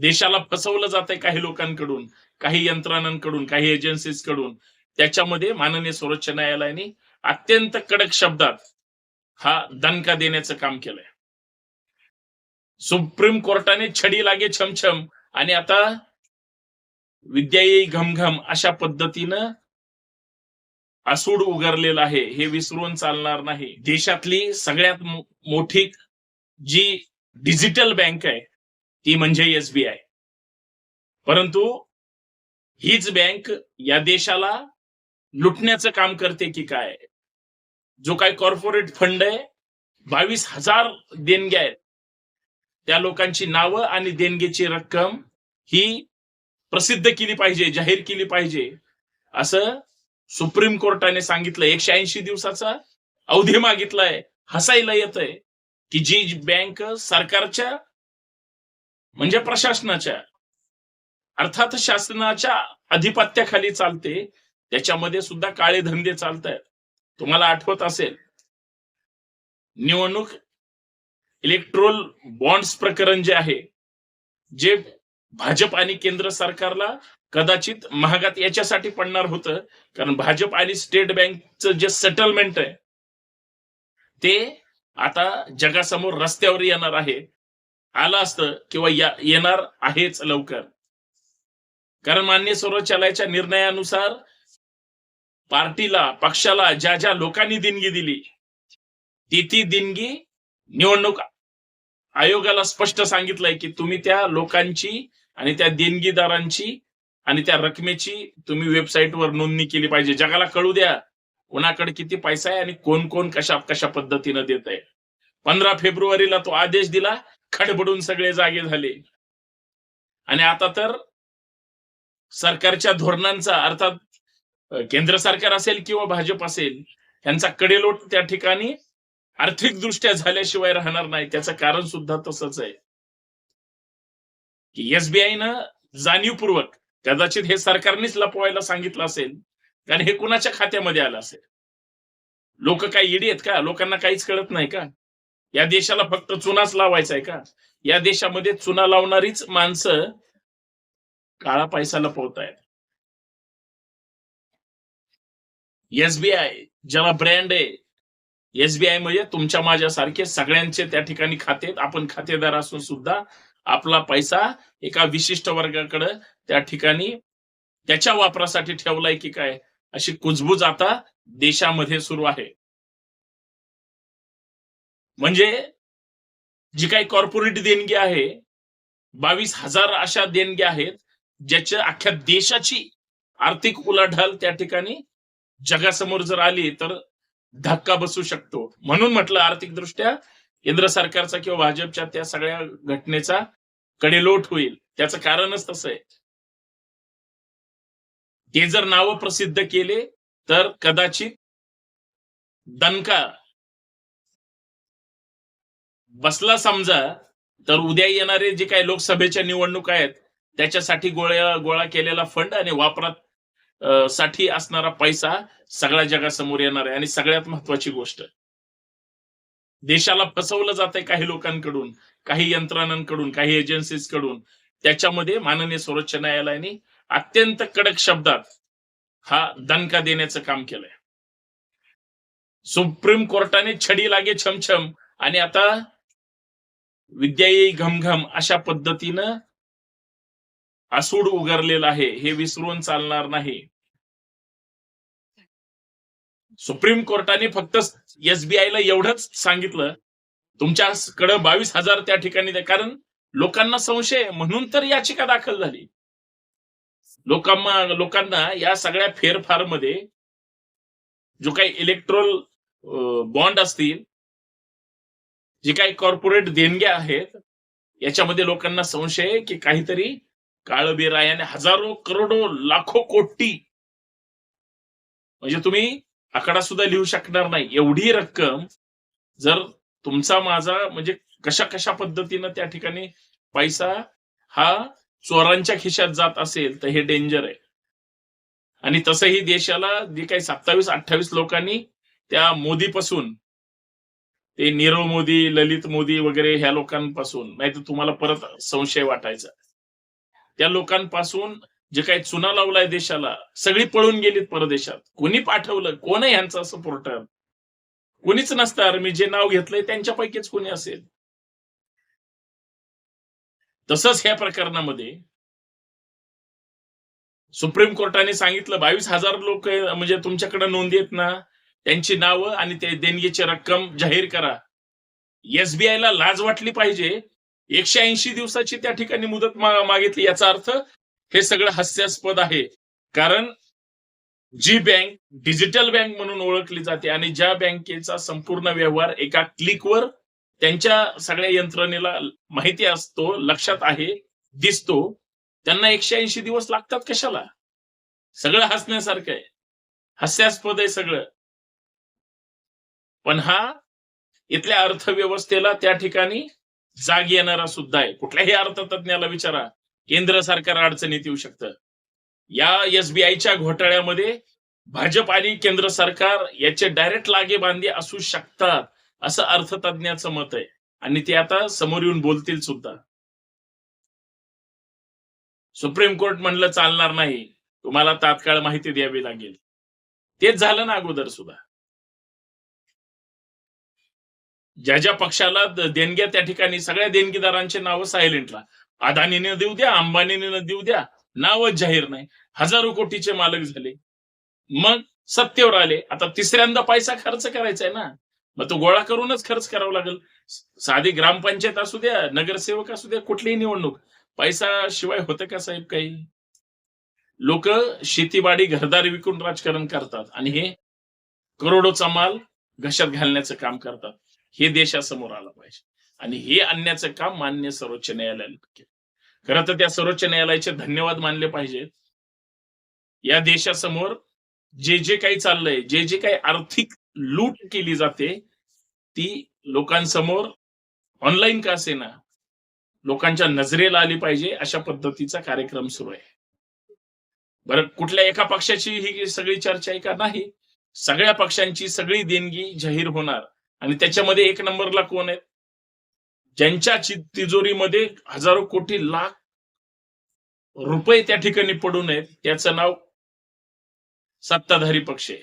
देशाला फसवलं जातंय काही लोकांकडून काही यंत्रणांकडून काही एजन्सीजकडून त्याच्यामध्ये माननीय सर्वोच्च न्यायालयाने अत्यंत कडक शब्दात हा दणका देण्याचं काम केलंय. सुप्रीम कोर्टाने छडी लागे छमछम आणि आता विद्या येई घमघम अशा पद्धतीनं आसूड उगारलेलं आहे हे विसरून चालणार नाही. देशातली सगळ्यात मोठी जी डिजिटल बँक आहे ती म्हणजे एसबीआय परंतु हीच बँक या देशाला लुटण्याचं काम करते की काय? जो काय कॉर्पोरेट फंड आहे बावीस हजार देणग्या आहेत. त्या लोकांची नावं आणि देणगीची रक्कम ही प्रसिद्ध केली पाहिजे जाहीर केली पाहिजे असं सुप्रीम कोर्टाने सांगितलं. एकशे ऐंशी दिवसाचा अवधी मागितलाय हसायला येत आहे की जी बँक सरकारच्या म्हणजे प्रशासनाच्या. अर्थात शासनाच्या अधिपत्याखाली चालते. त्याच्यामध्ये सुद्धा काळे धंदे चालत आहेत तुम्हाला आठवत असेल? निवडणूक इलेक्ट्रोल बॉन्ड्स प्रकरण जे आहे जे भाजप आणि केंद्र सरकारला कदाचित महागात याच्यासाठी पडणार होतं. कारण भाजप आणि स्टेट बँकचं जे सेटलमेंट आहे ते आता जगासमोर रस्त्यावर येणार आहे. आलं असतं किंवा येणार आहेच लवकर. कारण मान्य सर्वोच्चालयाच्या निर्णयानुसार पार्टीला पक्षाला ज्या ज्या लोकांनी देणगी दिली ती ती देणगी निवडणूक आयोगाला स्पष्ट सांगितलंय की तुम्ही त्या लोकांची आणि त्या देणगीदारांची आणि त्या रकमेची तुम्ही वेबसाईटवर नोंदणी केली पाहिजे. जगाला कळू द्या कोणाकडे किती पैसा आहे आणि कोण कोण कशा कशा पद्धतीनं देत आहे पंधरा फेब्रुवारीला तो आदेश दिला खडबडून सगळे जागे झाले. आणि आता तर सरकारच्या धोरणांचा अर्थात केंद्र सरकार असेल किंवा भाजप असेल यांचा कडेलोट त्या ठिकाणी आर्थिकदृष्ट्या झाल्याशिवाय राहणार नाही. त्याचं कारण सुद्धा तसंच आहे. की न जाणीवपूर्वक कदाचित हे सरकारनेच लपवायला सांगितलं असेल कारण हे कुणाच्या खात्यामध्ये आलं असेल? लोक काही इडी आहेत का? लोकांना काहीच कळत नाही का? या देशाला फक्त चुनाच लावायचा आहे का? या देशामध्ये चुना लावणारीच माणसं काळा पैसा लपवतायत एसबीआय ज्याला ब्रँड आहे एसबीआय म्हणजे तुमच्या माझ्यासारखे सगळ्यांचे त्या ठिकाणी खाते आपण खातेदार असून सुद्धा आपला पैसा एका विशिष्ट वर्गाकडे त्या ठिकाणी त्याच्या वापरासाठी ठेवलाय की काय? अशी कुजबूज आता देशामध्ये सुरू आहे. म्हणजे जी काही कॉर्पोरेट देणगी आहे बावीस हजार अशा देणग्या आहेत ज्याच्या अख्ख्या देशाची आर्थिक उलाढाल त्या ठिकाणी जगासमोर जर आली तर धक्का बसू शकतो. म्हणून म्हटलं आर्थिकदृष्ट्या केंद्र सरकारचा किंवा भाजपच्या त्या सगळ्या घटनेचा कडेलोट होईल. त्याचं कारणच तसं आहे. ते जर नावं प्रसिद्ध केले तर कदाचित दणका बसला समजा तर उद्या येणारे जे काही लोकसभेच्या निवडणुका आहेत त्याच्यासाठी गोळ्या गोळा केलेला फंड आणि वापरात साठी असणारा पैसा सगळ्या जगासमोर येणार आहे. आणि सगळ्यात महत्वाची गोष्ट देशाला फसवलं जातंय काही लोकांकडून काही यंत्रणांकडून काही एजन्सीजकडून. त्याच्यामध्ये माननीय सर्वोच्च न्यायालयाने अत्यंत कडक शब्दात हा दणका देण्याचं काम केलंय. सुप्रीम कोर्टाने छडी लागे छमछम. आणि आता विद्या येई घमघम अशा पद्धतीनं आसूड उगारलेलं आहे हे विसरून चालणार नाही. सुप्रीम कोर्टाने फक्त एसबीआयला एवढंच सांगितलं. तुमच्याकडे बावीस हजार त्या ठिकाणी द्या. कारण लोकांना संशय म्हणून तर याचिका दाखल झाली. लोकांना लोकांना या सगळ्या फेरफारमध्ये जो काही इलेक्ट्रोल बॉन्ड असतील जे काही कॉर्पोरेट देणग्या आहेत याच्यामध्ये लोकांना संशय आहे की काहीतरी काळबेर आणि हजारो करोडो लाखो कोटी म्हणजे तुम्ही आकडा सुद्धा लिहू शकणार नाही. एवढी रक्कम जर तुमचा माझा म्हणजे कशा कशा पद्धतीनं त्या ठिकाणी पैसा हा चोरांच्या खिशात जात असेल तर हे डेंजर आहे. आणि तसंही देशाला जे काही सत्तावीस अठ्ठावीस लोकांनी त्या मोदीपासून ते नीरव मोदी ललित मोदी वगैरे ह्या लोकांपासून नाही तर तुम्हाला परत संशय वाटायचा. त्या लोकांपासून जे काही चुना लावलाय देशाला सगळी पळून गेलीत परदेशात. कोणी पाठवलं? कोण आहे यांचा सपोर्टर कोणीच नसणार मी जे नाव घेतलंय त्यांच्यापैकीच कोणी असेल? तसंच ह्या प्रकरणामध्ये सुप्रीम कोर्टाने सांगितलं बावीस हजार लोक म्हणजे तुमच्याकडे नोंदी आहेत ना? त्यांची नावं आणि ते देणगीची रक्कम जाहीर करा. एसबीआय ला लाज वाटली पाहिजे. एकशे ऐंशी दिवसाची त्या ठिकाणी मुदत मागितली याचा अर्थ हे सगळं हास्यास्पद आहे. कारण जी बँक डिजिटल बँक म्हणून ओळखली जाते आणि ज्या बँकेचा संपूर्ण व्यवहार एका क्लिकवर त्यांच्या सगळ्या यंत्रणेला माहिती असतो लक्षात आहे दिसतो त्यांना एकशे ऐंशी दिवस लागतात कशाला? सगळं हसण्यासारखं आहे. हास्यास्पद आहे सगळं. पण हा इथल्या अर्थव्यवस्थेला त्या ठिकाणी जाग येणारा सुद्धा आहे. कुठल्याही अर्थतज्ञाला विचारा केंद्र सरकार अडचणीत येऊ शकतं. या एसबीआयच्या घोटाळ्यामध्ये भाजप आणि केंद्र सरकार याचे डायरेक्ट लागे बांधे असू शकतात असं अर्थतज्ञाचं मत आहे. आणि ते आता समोर येऊन बोलतील सुद्धा. सुप्रीम कोर्ट म्हणलं चालणार नाही. तुम्हाला तात्काळ माहिती द्यावी लागेल. तेच झालं ना अगोदर सुद्धा. ज्या ज्या पक्षाला देणग्या त्या ठिकाणी सगळ्या देणगीदारांचे नावं सायलेंटला अदानीने देऊ द्या अंबानीने देऊ द्या नावच जाहीर नाही. हजारो कोटीचे मालक झाले. मग सत्तेवर आले. आता तिसऱ्यांदा पैसा खर्च करायचा आहे ना. मग तो गोळा करूनच खर्च करावा लागेल. साधी ग्रामपंचायत असू द्या नगरसेवक असू द्या कुठलीही निवडणूक. पैसा शिवाय होतं का साहेब काही? लोक शेतीबाडी घरदारी विकून राजकारण करतात. आणि हे करोडोचा माल घशात घालण्याचं काम करतात. हे देशासमोर आलं पाहिजे. आणि हे आणण्याचं काम मान्य सर्वोच्च न्यायालयाने केलं. खरं तर त्या सर्वोच्च न्यायालयाचे धन्यवाद मानले पाहिजेत. या देशासमोर जे जे काही चाललंय जे जे काही आर्थिक लूट केली जाते ती लोकांसमोर ऑनलाईन का असेना लोकांच्या नजरेला आली पाहिजे अशा पद्धतीचा कार्यक्रम सुरू आहे. बरं कुठल्या एका पक्षाची ही सगळी चर्चा आहे का? नाही. सगळ्या पक्षांची सगळी देणगी जाहीर होणार. आणि त्याच्यामध्ये एक नंबरला कोण आहेत? ज्यांच्या चि- तिजोरीमध्ये हजारो कोटी लाख रुपये त्या ठिकाणी पडू नयेत त्याचं नाव सत्ताधारी पक्ष आहे.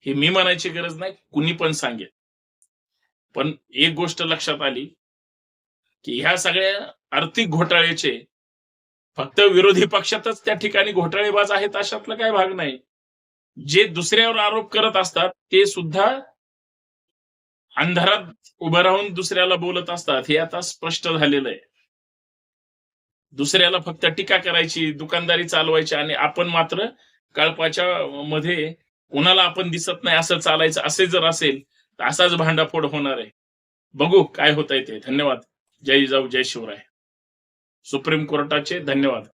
हे मी म्हणायची गरज नाही कुणी पण सांगेल. पण एक गोष्ट लक्षात आली की ह्या सगळ्या आर्थिक घोटाळ्याचे फक्त विरोधी पक्षातच त्या ठिकाणी घोटाळेबाज आहेत अशातला काही भाग नाही. जे दुसऱ्यावर आरोप करत असतात ते सुद्धा अंधारात उभं राहून दुसऱ्याला बोलत असतात हे आता स्पष्ट झालेलं आहे. दुसऱ्याला फक्त टीका करायची दुकानदारी चालवायची आणि आपण मात्र कळपाच्या मध्ये कोणाला आपण दिसत नाही असं चालायचं असे जर असेल तर असाच भांडाफोड होणार आहे. बघू काय होत आहे ते. धन्यवाद. जय जाऊ जय शिवराय. सुप्रीम कोर्टाचे धन्यवाद.